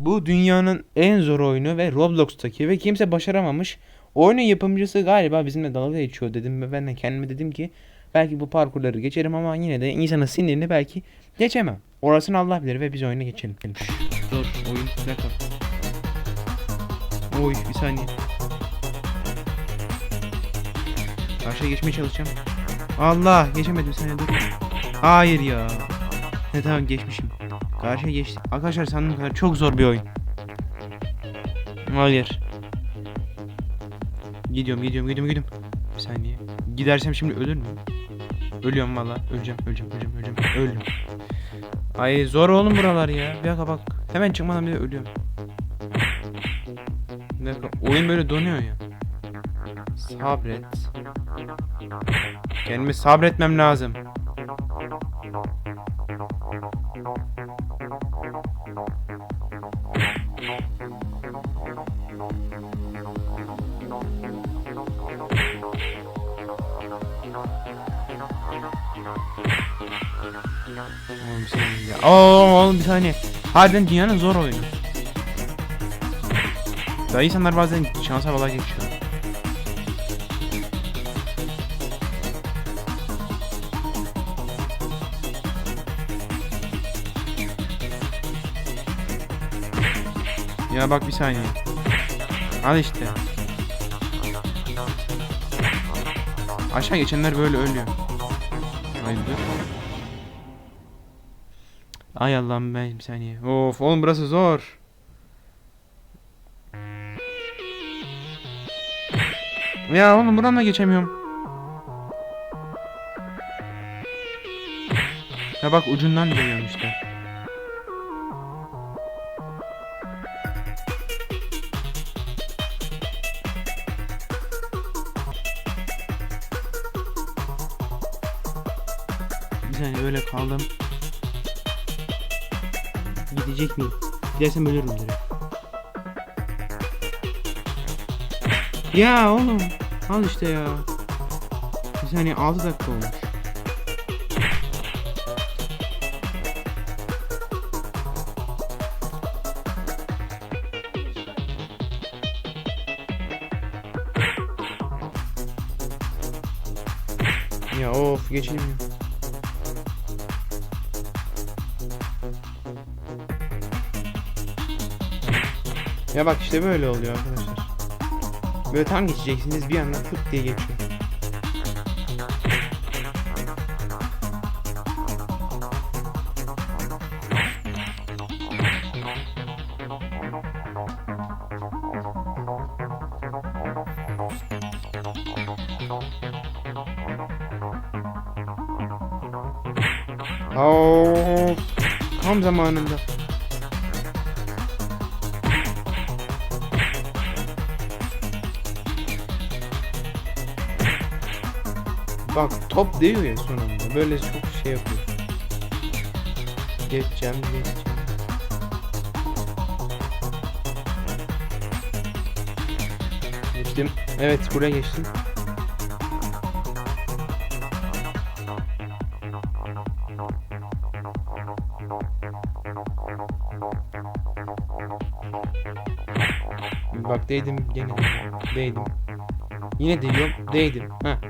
Bu dünyanın en zor oyunu ve Roblox'taki ve kimse başaramamış. Oyunun yapımcısı galiba bizimle dalga geçiyor dedim ve ben de kendime dedim ki belki bu parkurları geçerim ama yine de insanın sinirini belki geçemem. Orasını Allah bilir ve biz oyuna geçelim. Zor oyun bir dakika. Oy bir saniye. Karşıya geçmeye çalışacağım. Allah geçemedim saniye dur. Hayır ya. Ne tamam geçmişim. Karşıya geçtim. Arkadaşlar sandığım kadar çok zor bir oyun. Hayır. Gidiyorum gidiyorum gidiyorum gidiyorum. Bir saniye. Gidersem şimdi ölür müyüm? Ölüyorum valla. Öleceğim öleceğim öleceğim öleceğim. Öldüm. Ay zor oğlum buralar ya. Bir dakika bak. Hemen çıkmadan bir de ölüyorum. Bir dakika. Oyun böyle donuyor ya. Sabret. Kendime sabretmem lazım. Oğlum saniye ya. Oo, oğlum bir saniye. Harbiden dünyanın zor oyunu. Daha insanlar bazen şansa bala geçiyor. Ya bak bir saniye. Al işte. Aşağı geçenler böyle ölüyor. Hayırdır? Ay Allah'ım ben bir saniye. Of oğlum burası zor. Ya oğlum buradan da geçemiyorum. Ya bak ucundan geliyorum işte. Saniye öyle kaldım. Gidecek miyim? Gidersem ölürüm direkt. Ya oğlum. Al işte ya. Bir saniye 6 dakika olmuş. Ya of geçilmiyor. Ya bak işte böyle oluyor arkadaşlar. Böyle tam geçeceksiniz bir anda fıt diye geçiyor. Of, tam zamanında. Bak top değiyor ya son anda. Böyle çok şey yapıyor. Geçeceğim, geçeceğim. Geçtim. Evet, buraya geçtim. Bak değdim gene. Değdim. Yine değiyorum. Değdim. Heh.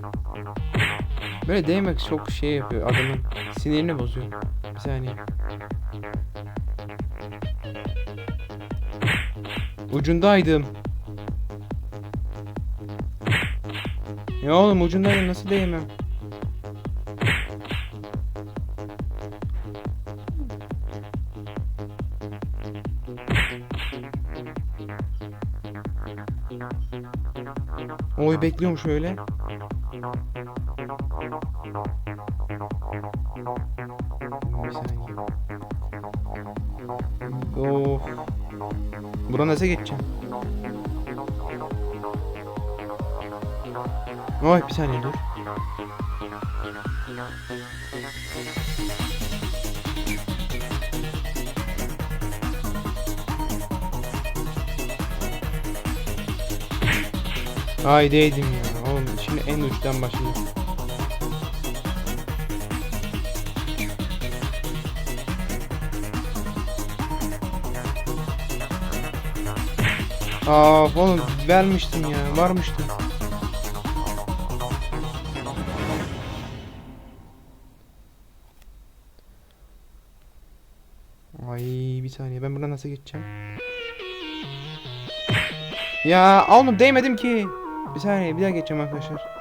Böyle değmek çok şey yapıyor adamın sinirini bozuyor. Bir saniye. Ucundaydım. Ya oğlum ucundaydım nasıl değmem? Oy bekliyorum şöyle. Of. Buradan nasıl geçeceğim? Oy bir saniye dur. Ay değdim ya. Oğlum şimdi en uçtan başlayacağım. Aa oğlum vermiştin ya varmıştın. Ay bir saniye ben buradan nasıl geçeceğim? Ya oğlum değmedim ki. Bir saniye bir daha geçeceğim arkadaşlar.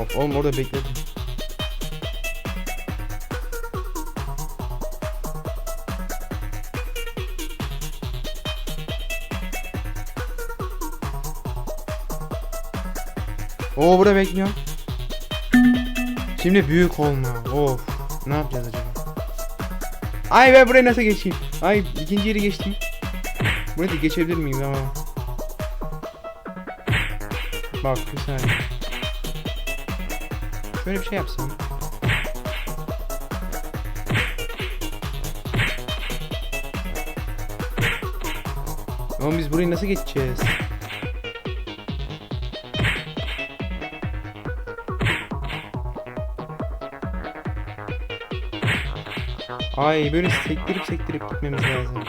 Of oğlum orada bekledim. Oo burada bekliyorum. Şimdi büyük olma. Of. Ne yapacağız acaba? Ay ben buraya nasıl geçeyim? Ay ikinci yeri geçtim. Buraya da geçebilir miyim ama? Bak bir saniye. Şöyle bir şey yapsam. Oğlum biz burayı nasıl geçeceğiz? Ay böyle sektirip sektirip gitmemiz lazım.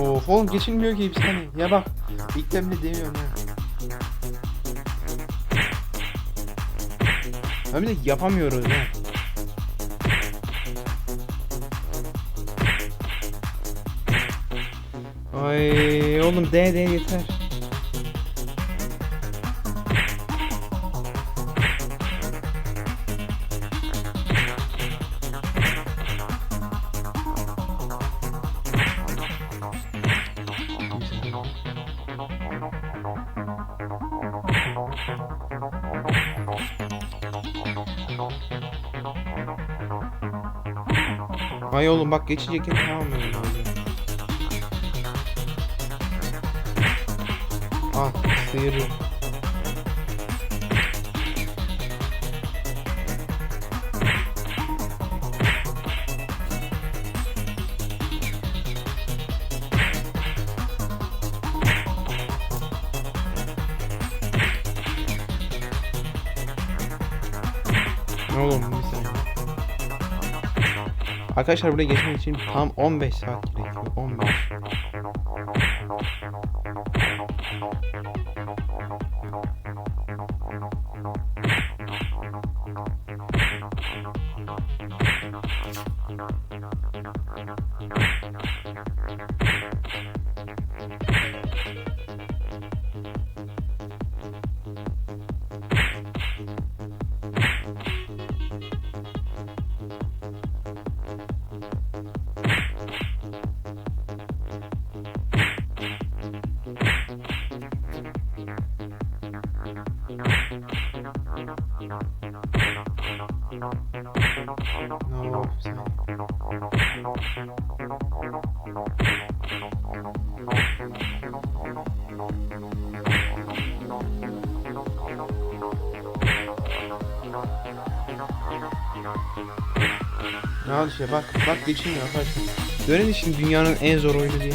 Of oğlum geçilmiyor ki bir saniye. Ya bak ilk demle demiyorum ya. Bir de yapamıyoruz ha. Oğlum D D yeter. Ay oğlum bak ya tamam mı? Sıyırıyor. Ne oğlum bir saniye. Arkadaşlar buraya geçmek için tam 15 saat gerekiyor. 15. No, bir Ne al işte bak bak geçilmiyor arkadaşlar. Dönelim şimdi dünyanın en zor oyunu diye.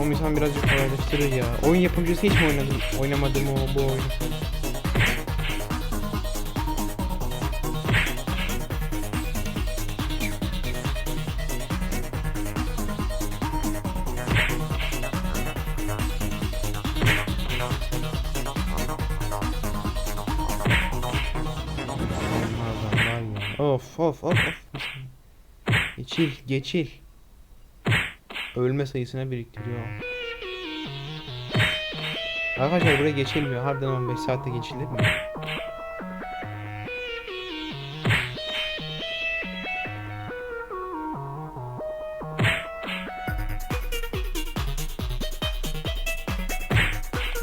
O insan birazcık kolaylaştırır ya. Oyun yapımcısı hiç mi oynadım? Oynamadım o bu oyunu. Of of of of. Geçil geçil. Ölme sayısına biriktiriyor. Arkadaşlar buraya geçilmiyor. Harbiden 15 saatte geçilir mi?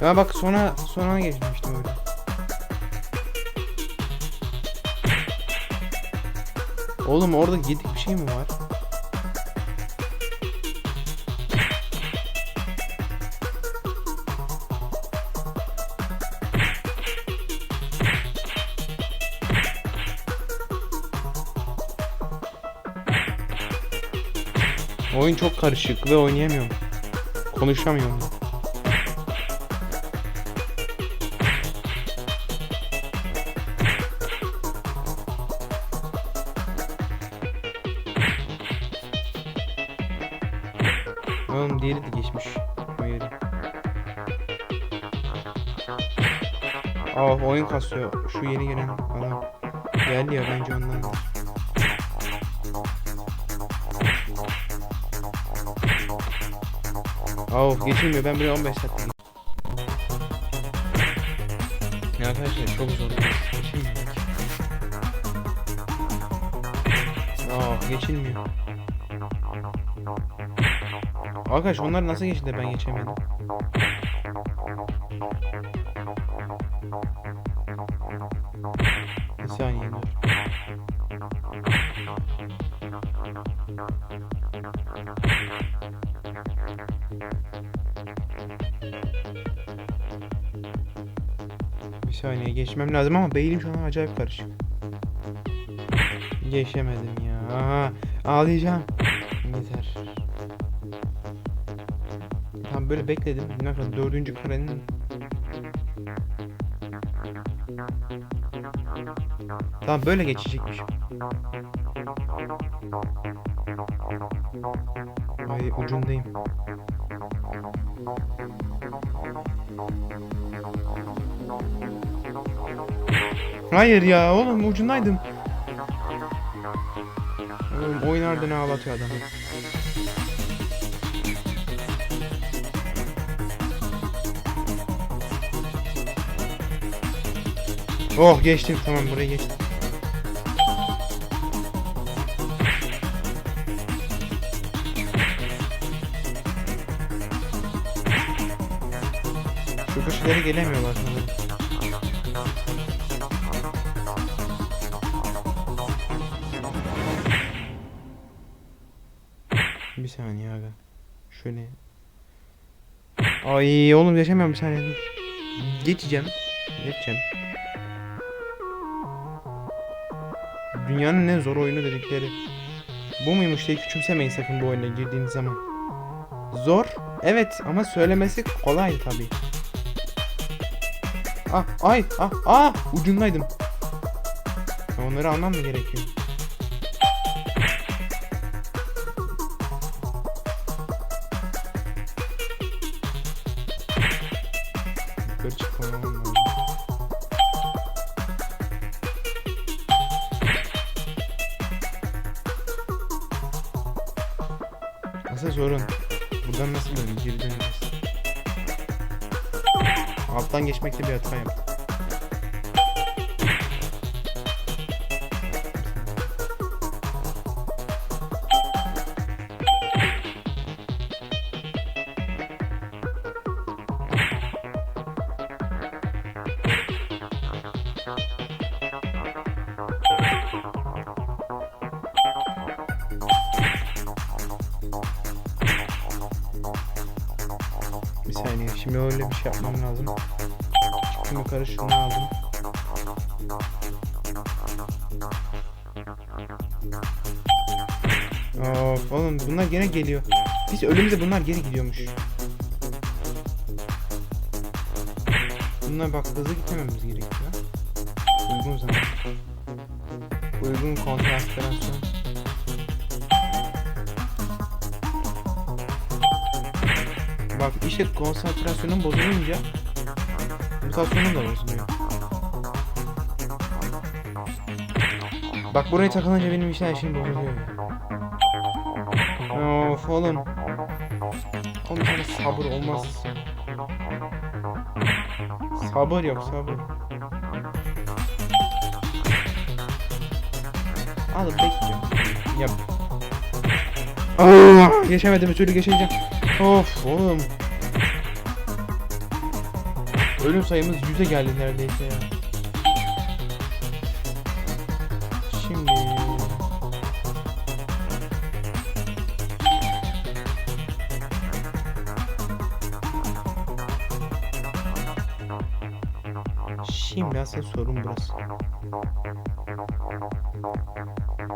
Ya bak sona sona geçmiştim öyle. Oğlum orada yedik bir şey mi var? Oyun çok karışık ve oynayamıyorum. Konuşamıyorum. Oyun kasıyor. Şu yeni gelen adam. Geldi ya bence ondan. Of geçilmiyor ben buraya 15 saat Ya arkadaşlar çok zor Geçilmiyor Aa geçilmiyor Arkadaş onlar nasıl geçti de ben geçemedim Bir saniye dur Bir saniye geçmem lazım ama beynim şu an acayip karışık. Geçemedim ya. Aha, ağlayacağım. Böyle bekledim. Ne kadar dördüncü karenin Tamam böyle geçecekmiş. Ay ucundayım. Hayır ya oğlum ucundaydım. Oğlum oyun ardına ağlatıyor adamı. Oh geçtim tamam buraya geçtim. Şu köşelere gelemiyorlar sanırım. Bir saniye aga. Şöyle. Ay oğlum yaşamıyorum bir saniye. Geçeceğim. Geçeceğim. Dünyanın en zor oyunu dedikleri. Bu muymuş diye küçümsemeyin sakın bu oyuna girdiğiniz zaman. Zor. Evet ama söylemesi kolay tabi. Ah ay ah ah ucundaydım. Onları almam mı gerekiyor? Sorun. Buradan nasıl dönüyoruz? Geri döneceğiz. Alttan geçmekte bir hata yaptım. Bir şey yapmam lazım. Şunu aldım. Of oğlum bunlar gene geliyor. Biz ölümüze bunlar geri gidiyormuş. Bunlar bak hızlı gitmememiz gerekiyor. Uygun zaman. Uygun konsantrasyon. Bak işte konsantrasyonun bozulunca mutasyonun da bozuluyor. Bak buraya takılınca benim işler şimdi bozuluyor. Of oğlum. Oğlum sana sabır olmaz. Sabır yok sabır. Alıp bekliyorum. Yap. Aa, geçemedim bir türlü geçeceğim. Of oğlum. Ölüm sayımız 100'e geldi neredeyse ya. Şimdi de asıl sorun burası.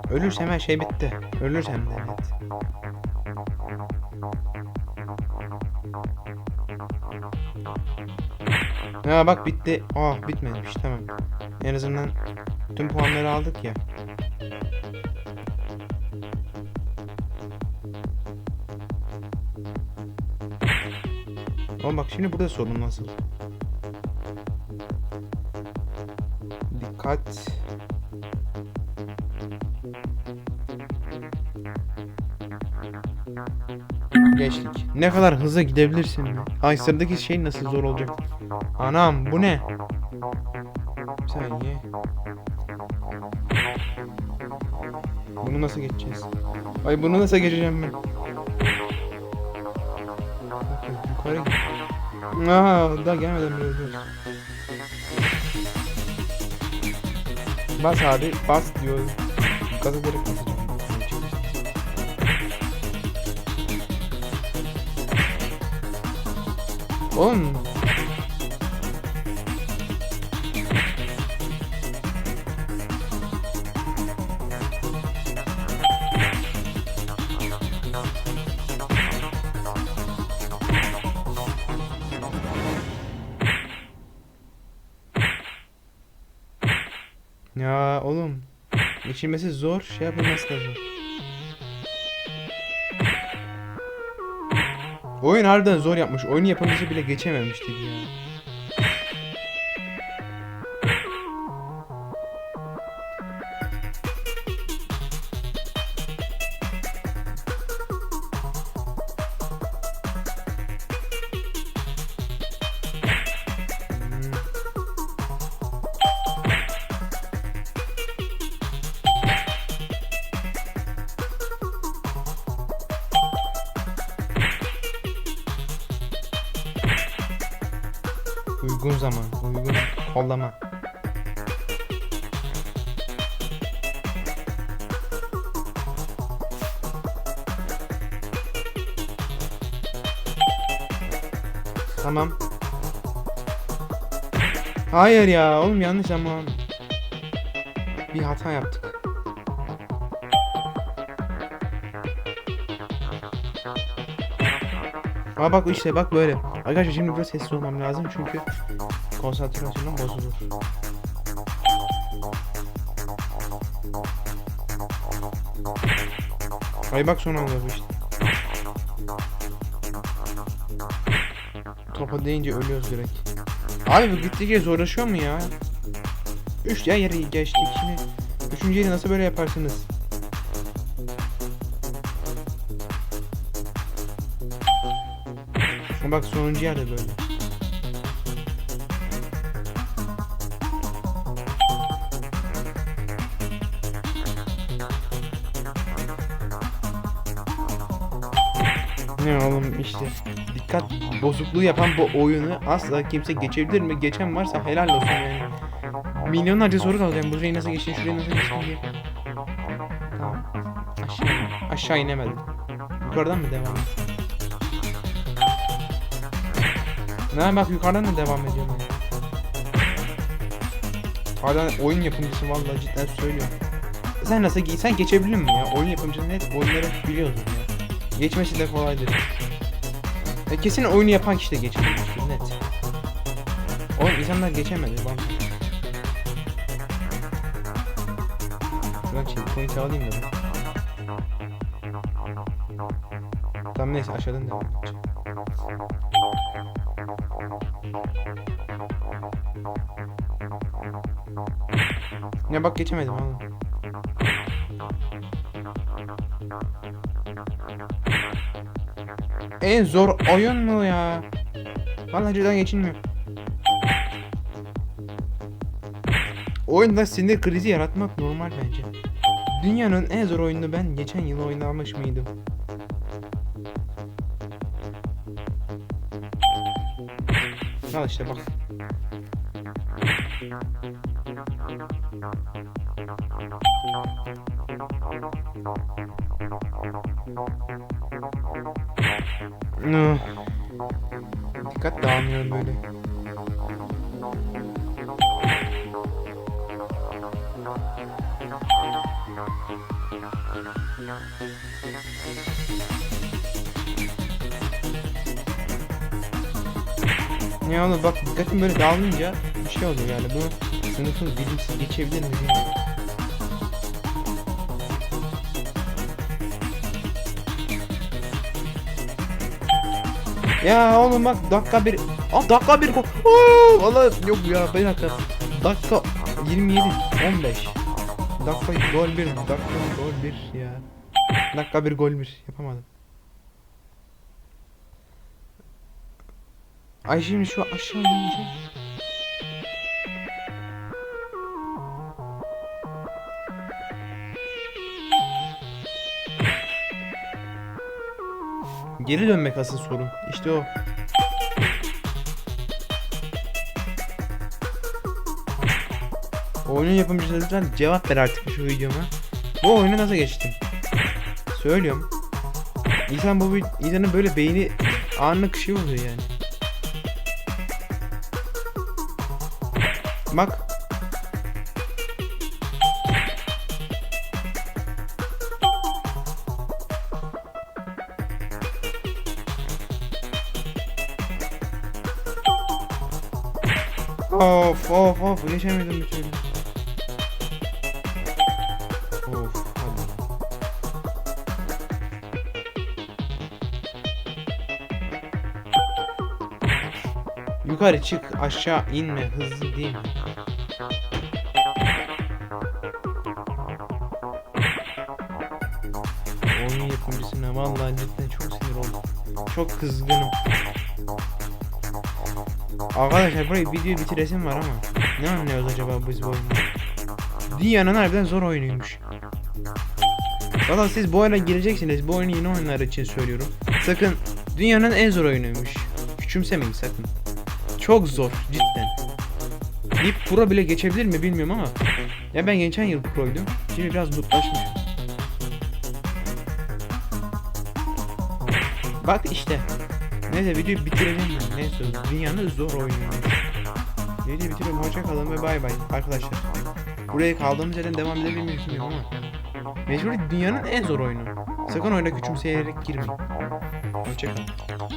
Ölürsem her şey bitti. Ölürsem de evet. Ha bak bitti. Ah bitmemiş tamam. En azından tüm puanları aldık ya. Ama bak şimdi burada sorun nasıl? Dikkat. Geçtik. Ne kadar hızlı gidebilirsin be. Ay sıradaki şey nasıl zor olacak? Anam bu ne? Bir saniye. Bunu nasıl geçeceğiz? Ay bunu nasıl geçeceğim ben? Yukarı git. Aa, daha gelmeden bile ölüyoruz. Bas abi, bas diyor. Gaza direkt basacağım. Oğlum. Ya oğlum. Geçilmesi zor, şey yapılması da zor. Oyun harbiden zor yapmış. Oyun yapımcısı bile geçememiştik ya. Zaman, uygun kollama. Tamam. Hayır ya, oğlum yanlış zaman. Bir hata yaptık. Aa bak işte bak böyle. Arkadaşlar şimdi biraz sessiz olmam lazım çünkü konsantrasyonum bozulur. Ay bak son anda bu işte. Topa deyince ölüyoruz direkt. Abi bu gittikçe zorlaşıyor mu ya? Üç ya yeri geçtik şimdi. Üçüncü yeri nasıl böyle yaparsınız? Bak sonuncu yerde böyle. Ne oğlum işte dikkat bozukluğu yapan bu oyunu asla kimse geçebilir mi? Geçen varsa helal olsun yani. Milyonlarca soru kalacağım. Burayı nasıl geçtin, şurayı nasıl geçtin diye. Tamam. Aşağı, aşağı inemedim. Yukarıdan mı devam edeyim? Ne bak yukarıdan da devam ediyorum. Yani. Hala oyun yapımcısı vallahi cidden söylüyorum. Sen nasıl sen geçebilir mi ya? Oyun yapımcısı net oyunları biliyorsun ya. Geçmesi de kolaydır. Ya kesin oyunu yapan kişi de geçebilmiştir net. Oğlum insanlar geçemedi bak. Şuradan checkpoint alayım da ben. Tamam neyse aşağıdan devam edeceğim. Ya bak geçemedim oğlum. En zor oyun mu ya? Vallahi cidden geçilmiyor. Oyunda sinir krizi yaratmak normal bence. Dünyanın en zor oyununu ben geçen yıl oynamış mıydım? Al işte bak. No. Dikkat dağılmıyorum böyle. Ya oğlum bak dikkatim böyle dağılınca bir şey oluyor yani bu sınıfı bilimsiz geçebilir mi bilmiyorum. Ya oğlum bak dakika bir Aa dakika bir. Oo, Valla yok ya bir dakika. Dakika 27 15. Dakika gol bir dakika gol bir ya. Dakika bir gol bir yapamadım. Ay şimdi şu aşağı inince Geri dönmek asıl sorun. İşte o. Oyunun yapımcısı lütfen cevap ver artık şu videoma. Bu oyunu nasıl geçtim? Söylüyorum. İnsan bu insanın böyle beyni anlık şey oluyor yani. Bak. Of of of geçemedim bir türlü. Of Yukarı çık aşağı inme hızlı değil mi? Oyun yapımcısına vallahi cidden çok sinir oldum. Çok kızgınım. Arkadaşlar burayı video bitiresim var ama ne anlıyoruz acaba biz bu oyunu? Dünyanın harbiden zor oyunuymuş. Valla siz bu oyuna gireceksiniz. Bu oyunu yeni oyunlar için söylüyorum. Sakın dünyanın en zor oyunuymuş. Küçümsemeyin sakın. Çok zor cidden. Bir pro bile geçebilir mi bilmiyorum ama. Ya ben geçen yıl proydum. Şimdi biraz mutlaşmışım. Bak işte. Neyse videoyu bitireceğim ben. Neyse dünyanın zor oyunu. Videoyu bitiriyorum. Hoşça kalın ve bay bay arkadaşlar. Buraya kaldığımız yerden devam edebilir miyim ama. Mecbur dünyanın en zor oyunu. Sakın oyuna küçümseyerek girmeyin. Hoşça kalın.